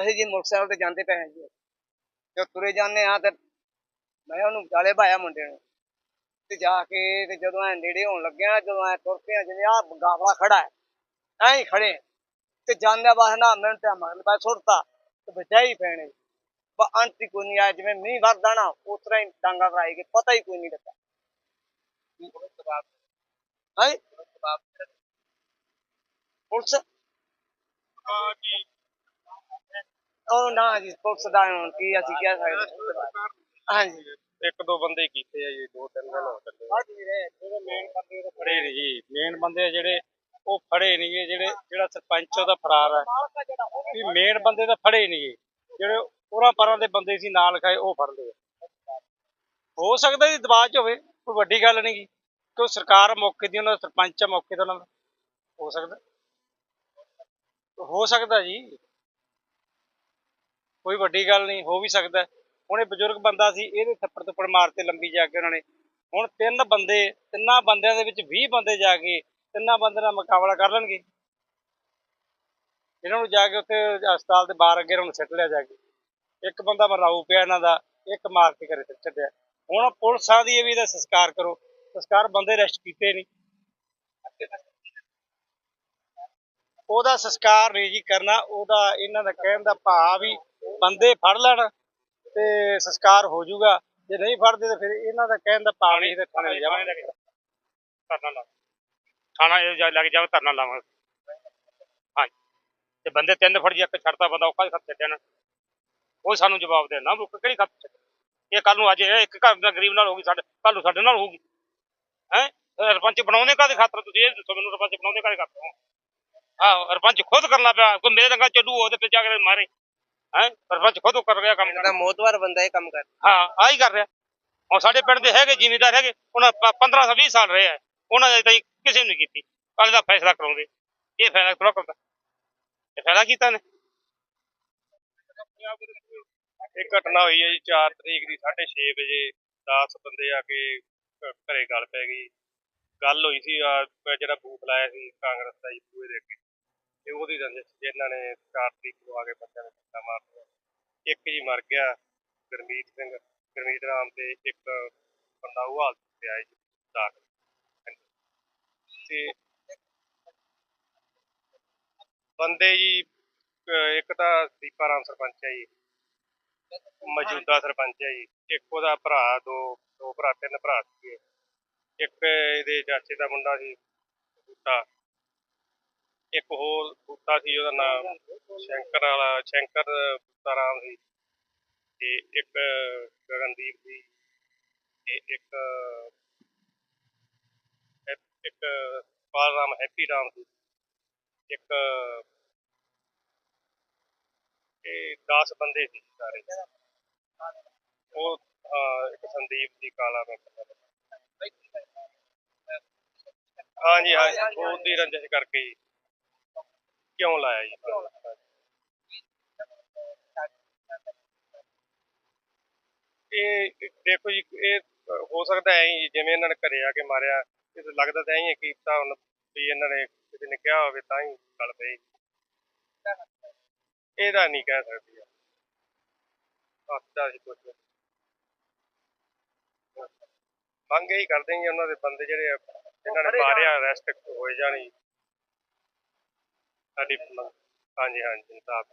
ਅਸੀਂ ਜੀ ਮੋਟਰਸਾਈਕਲ ਤੇ ਜਾਂਦੇ ਪਏ ਹਾਂ ਜੀ। ਜੋ ਤੁਰੇ ਜਾਂਦੇ ਆ ਤੇ ਮੈਂ ਉਹਨੂੰ ਵਿਚਾਲੇ ਭਾਇਆ ਮੁੰਡੇ ਨੂੰ। ਤੇ ਜਾ ਕੇ ਤੇ ਜਦੋਂ ਐ ਨੇੜੇ ਹੋਣ ਲੱਗਿਆ ਜਦੋਂ ਐ ਤੁਰ ਪਿਆ ਜਿਵੇਂ ਆ ਗਾਫਲਾ ਖੜਾ ਐਂ ਹੀ ਖੜੇ ਤੇ ਜਾਂਦੇ ਬਾਅਦ ਨਾ ਮਿੰਟ ਆ ਮਗਰ ਪਾ ਸੁੱਟਤਾ ਤੇ ਬਚਾ ਹੀ ਪੈਣੇ। ਬਾ ਅੰਤ ਕੋਈ ਨਹੀਂ ਆਇਆ ਜਿਵੇਂ ਮੀਂਹ ਵਰਦਾ ਨਾ ਉਸ ਤਰ੍ਹਾਂ ਹੀ ਡਾਂਗਾ ਕਰਾਈ ਗਏ ਪਤਾ ਹੀ ਕੋਈ ਨਹੀਂ ਲੱਗਾ। ਹੈ? ਪੁਲਿਸ ਉਹ ਨਾ ਜੀ ਪੁਲਿਸ ਦਾ ਹੁਣ ਕੀ ਅਸੀਂ ਕਹਿ ਸਕਦੇ ਹਾਂ। ਹਾਂਜੀ। ਇੱਕ ਦੋ ਬੰਦੇ ਕੀਤੇ ਆ ਜੀ ਦੋ ਤਿੰਨ ਦਿਨ ਹੋ ਚੱਲੇ ਵੀ ਰਹੇ ਜਿਹੜੇ ਮੇਨ ਬੰਦੇ ਉਹ ਫੜੇ ਨਹੀਂ ਜੀ। ਮੇਨ ਬੰਦੇ ਆ ਜਿਹੜੇ ਉਹ ਫੜੇ ਨਹੀਂ ਗੇ ਜਿਹੜੇ ਜਿਹੜਾ ਸਰਪੰਚ ਉਹਦਾ ਫਰਾਰ ਹੈ ਵੀ ਮੇਨ ਬੰਦੇ ਤਾਂ ਫੜੇ ਨਹੀਂ ਗੇ। ਜਿਹੜੇ ਉਹਨਾਂ ਪਰਾਂ ਦੇ ਬੰਦੇ ਸੀ ਨਾਲ ਖਾਏ ਉਹ ਫੜ ਲਏ। ਹੋ ਸਕਦਾ ਜੀ ਦਬਾਅ 'ਚ ਹੋਵੇ ਕੋਈ ਵੱਡੀ ਗੱਲ ਨਹੀਂ ਗੀ। ਕਿਉਂ ਸਰਕਾਰ ਮੌਕੇ ਦੀ ਉਹਨਾਂ ਦਾ ਸਰਪੰਚ ਆ ਮੌਕੇ ਦਾ ਉਹਨਾਂ ਦਾ। ਹੋ ਸਕਦਾ। ਹੋ ਸਕਦਾ ਜੀ। ਕੋਈ ਵੱਡੀ ਗੱਲ ਨਹੀਂ, ਹੋ ਵੀ ਸਕਦਾ। ਹੁਣ ਇਹ ਬਜ਼ੁਰਗ ਬੰਦਾ ਸੀ, ਇਹਦੇ ਥੱਪੜ ਥੱਪੜ ਮਾਰਤੇ ਲੰਬੀ ਜਾ ਕੇ ਉਹਨਾਂ ਨੇ। ਹੁਣ ਤਿੰਨ ਬੰਦੇ, ਤਿੰਨਾਂ ਬੰਦਿਆਂ ਦੇ ਵਿੱਚ 20 ਬੰਦੇ ਜਾ ਕੇ ਤਿੰਨਾਂ ਬੰਦੇ ਦਾ ਮੁਕਾਬਲਾ ਕਰ ਲੈਣਗੇ। ਇਹਨਾਂ ਨੂੰ ਜਾ ਕੇ ਉੱਥੇ ਹਸਪਤਾਲ ਦੇ ਬਾਹਰ ਅੱਗੇ ਉਹਨਾਂ ਨੂੰ ਸਿੱਟ ਲਿਆ ਜਾ ਕੇ। ਇੱਕ ਬੰਦਾ ਮਰਾਊ ਪਿਆ ਇਹਨਾਂ ਦਾ, ਇੱਕ ਮਾਰ ਕੇ ਘਰੇ ਸਿੱਟ ਛੱਡਿਆ। ਹੁਣ ਪੁਲਿਸਾਂ ਦੀ ਇਹ ਵੀ ਇਹਦਾ ਸੰਸਕਾਰ ਕਰੋ। ਸੰਸਕਾਰ ਬੰਦੇ ਰੈਸਟ ਕੀਤੇ ਨਹੀਂ ਉਹਦਾ ਸੰਸਕਾਰ ਨਹੀਂ ਜੀ ਕਰਨਾ, ਉਹਦਾ ਇਹਨਾਂ ਦਾ ਕਹਿਣ ਦਾ ਭਾਵ ਵੀ ਬੰਦੇ ਫੜ ਲੈਣ ਤੇ ਸੰਸਕਾਰ ਹੋ ਜਾਊਗਾ। ਜੇ ਨਹੀਂ ਫੜਦੇ ਤਾਂ ਫਿਰ ਇਹਨਾਂ ਦਾ ਕਹਿਣ ਦਾ ਭਾਵ ਨਹੀਂ ਤੇ ਥਾਣੇ ਲੈ ਜਾਵਾਂਗੇ। ਧਰਨਾ ਲਾ ਥਾਣਾ ਇਹ ਜਾ ਲੱਗ ਜਾਵੇ ਧਰਨਾ ਲਾਵਾਂਗੇ। ਹਾਂਜੀ। ਤੇ ਬੰਦੇ ਤਿੰਨ ਫੜ ਜੀ ਇੱਕ ਛੱਡਦਾ ਬੰਦਾ ਔਖਾ ਖੱਤ ਛੱਡਿਆ ਉਹ ਸਾਨੂੰ ਜਵਾਬ ਦੇਣਾ ਉਹ ਕਿਹੜੀ ਖੱਤ ਛੱਡ ਇਹ ਕੱਲ ਨੂੰ ਅੱਜ ਇਹ ਇੱਕ ਘਰ ਦਾ ਗਰੀਬ ਨਾਲ ਹੋਊਗੀ ਸਾਡੇ ਕੱਲ ਨੂੰ ਸਾਡੇ ਨਾਲ ਹੋਊਗੀ ਹੈ? ਸਰਪੰਚ ਬਣਾਉਂਦੇ ਕਾਦੇ ਖਾਤਰ? ਤੁਸੀਂ ਇਹ ਦੱਸੋ ਮੈਨੂੰ ਸਰਪੰਚ ਬਣਾਉਂਦੇ ਕਾਦੇ ਖਾਤਰ? ਹੋ ਆਹ ਸਰਪੰਚ ਖੁਦ ਕਰਨਾ ਪਿਆ, ਕੋਈ ਮੇਰੇ ਰੰਗਾ ਚੱਲੂ ਉਹਦੇ ਤੇ ਜਾ ਕੇ ਮਾਰੇ। ਹੈ? ਸਰਪੰਚ ਖੁਦ ਕਰ ਰਿਹਾ ਕੰਮ ਜਿਹੜਾ ਮੋਤਵਾਰ ਬੰਦਾ ਇਹ ਕੰਮ ਕਰ ਹਾਂ ਆਹੀ ਕਰ ਰਿਹਾ। ਹੁਣ ਸਾਡੇ ਪਿੰਡ ਦੇ ਹੈਗੇ ਜ਼ਿਮੀਦਾਰ ਹੈਗੇ ਉਹਨਾਂ 15 ਤੋਂ 20 ਸਾਲ ਰਹੇ ਆ। ਉਹਨਾਂ ਨੇ ਤਾਂ ਕਿਸੇ ਨੂੰ ਕੀਤੀ। ਕੱਲ ਦਾ ਫੈਸਲਾ ਕਰਾਉਂਦੇ। ਇਹ ਫੈਸਲਾ ਥੋੜਾ ਕਰਦਾ। ਇਹ ਫੈਸਲਾ ਕੀਤਾ ਨੇ ਇਹ ਘਟਨਾ ਹੋਈ ਹੈ ਜੀ 4 ਤਰੀਕ ਦੀ 6:30 ਵਜੇ। 10 ਬੰਦੇ ਆ ਕੇ ਘਰੇ ਗੱਲ ਪੈ ਗਈ। ਗੱਲ ਹੋਈ ਸੀ ਜਿਹੜਾ ਬੂਥ ਲਾਇਆ ਸੀ ਕਾਂਗਰਸ ਦਾ ਜੀ ਬੂਹੇ ਦੇ ਅੱਗੇ। ਤੇ ਉਹਦੀ ਰੰਜਿਸ਼ ਸੀ ਇਹਨਾਂ ਨੇ 4 ਤਰੀਕ ਨੂੰ ਆ ਕੇ ਬੱਚਿਆਂ ਨੇ ਸੱਟਾਂ ਮਾਰਤੀਆਂ ਇੱਕ ਜੀ ਮਰ ਗਿਆ, ਗੁਰਮੀਤ ਸਿੰਘ, ਗੁਰਮੀਤ ਰਾਮ ਤੇ ਇੱਕ ਬੰਦਾ ਉਹ ਹਾਲਤ ਤੇ ਆਇਆ ਜੀ, ਦਾਖਲ। ਤੇ ਬੰਦੇ ਜੀ ਇੱਕ ਤਾਂ ਦੀਪਾ ਰਾਮ ਸਰਪੰਚ ਹੈ ਜੀ, ਮੌਜੂਦਾ ਸਰਪੰਚ ਹੈ ਜੀ, ਇੱਕ ਉਹਦਾ ਭਰਾ, ਦੋ ਦੋ ਭਰਾ, ਤਿੰਨ ਭਰਾ ਸੀਗੇ। ਇੱਕ ਇਹਦੇ ਚਾਚੇ ਦਾ ਮੁੰਡਾ ਸੀ, ਬੂਟਾ। ਇੱਕ ਹੋਰ ਬੂਟਾ ਸੀ, ਉਹਦਾ ਨਾਮ ਸ਼ੰਕਰ ਵਾਲਾ, ਸ਼ੰਕਰ ਬੂਟਾ ਰਾਮ ਸੀ। ਤੇ ਇੱਕ ਗਗਨਦੀਪ ਸੀ ਤੇ ਇੱਕ ਇੱਕ ਪਾਲ ਰਾਮ ਹੈਪੀ ਰਾਮ ਸੀ। ਇੱਕ ਇਹ 10 ਬੰਦੇ ਸੀ ਸਾਰੇ। ਉਹ ਇੱਕ ਸੰਦੀਪ ਦੀ ਕਾਲਾ ਮੈਂ ਹਾਂਜੀ ਹਾਂ ਉਹਦੀ ਰੰਜਿਸ਼ ਕਰਕੇ ਕਿਉਂ ਲਾਇਆ ਜੀ? ਇਹ ਦੇਖੋ ਜੀ ਇਹ ਹੋ ਸਕਦਾ ਐ ਹੀ ਜਿਵੇਂ ਇਹਨਾਂ ਨੇ ਘਰੇ ਆ ਕੇ ਮਾਰਿਆ ਇਹ ਤਾਂ ਲੱਗਦਾ ਤਾਂ ਐਂ ਕਿ ਤਾਂ ਹੁਣ ਵੀ ਇਹਨਾਂ ਨੇ ਕਿਸੇ ਨੇ ਕਿਹਾ ਹੋਵੇ ਤਾਂ ਹੀ ਗੱਲ ਪਈ। ਇਹਦਾ ਨਹੀਂ ਕਹਿ ਸਕਦੀ ਹੱਥਦਾ ਸੀ ਕੁਝ ਮੰਗ ਇਹੀ ਕਰਦੇ ਹਾਂ ਜੀ ਉਹਨਾਂ ਦੇ ਬੰਦੇ ਜਿਹੜੇ ਇਹਨਾਂ ਨੇ ਮਾਰਿਆ ਅਰੈਸਟ ਹੋਏ ਜਾਣੀ ਸਾਡੀ ਮੰਗ- ਹਾਂਜੀ ਹਾਂਜੀ ਇਨਸਾਫ